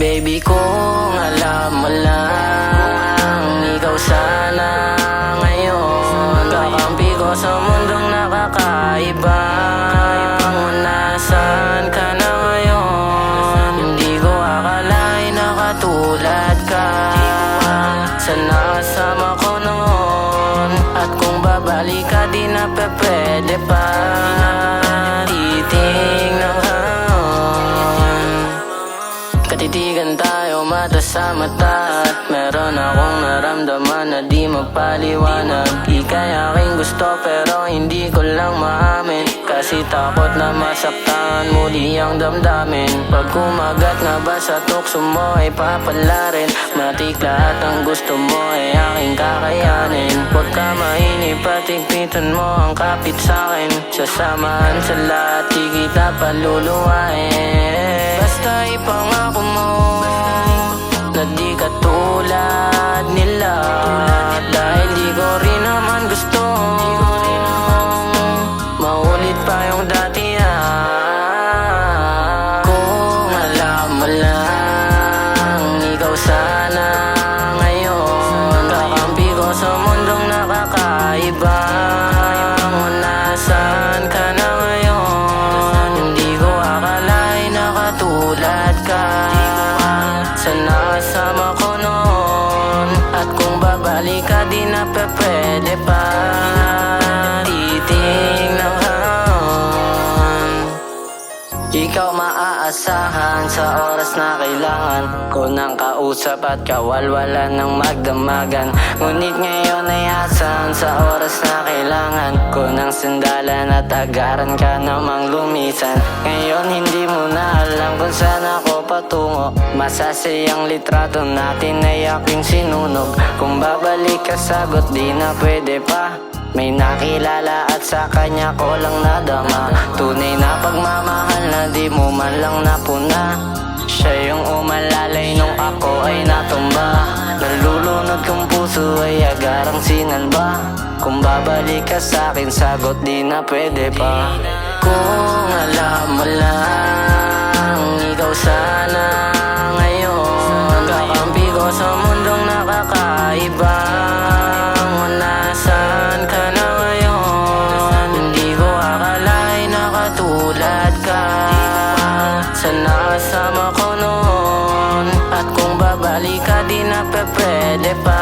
Baby kung alam mo lang Ikaw sana ngayon. Kakampi ko sa mundong nakakaiba. Kung nasaan ka na ngayon? Hindi ko akalain ka. Sana sama ko noon At kung babalik ka di na pe- pwede pa mata sa mata At meron akong naramdaman na di magpaliwanag Ika'y aking gusto pero hindi ko lang maamin Kasi takot na masaktan muli ang damdamin Pag kumagat na ba sa tukso mo ay papalarin Matikla at ang gusto mo ay aking kakayanin Huwag ka mainip at higpitan mo ang kapit sa'kin Sasamahan sa lahat di kita paluluwain Basta ipangako mo Na di ka tulad nila. Dahil Sana sama ko noon. At kung babalik ka di na pe- pwede pa. Titingnan ka. Ikaw maaasahan sa oras na kailangan Ko ng kausap at kawalwalan ng magdamagan. Ngunit ngayon ay asan sa oras na kailangan Ko ng sandalan at agaran ka namang lumisan. Ngayon hindi mo na alam kung saan ako patungo. Masasayang litrato natin ay aking sinunog. Kung babalik ka sagot di na pwede pa. May nakilala at sa kanya ko lang nadama. Tunay na pagmamahal na di mo man lang napuna. Siya yung umalalay nung ako ay natumba. Nalulunod kong puso ay agarang sinalba. Kung babalik ka sa akin sagot di na pwede pa. Kung alam mo lang sana ngayon. Kakampi ko sa mundong nakakaiba. Kung nasaan ka na ngayon Hindi ko akalain na katulad ka. Sana sama ko noon At kung babalik ka di na pe- pwede pa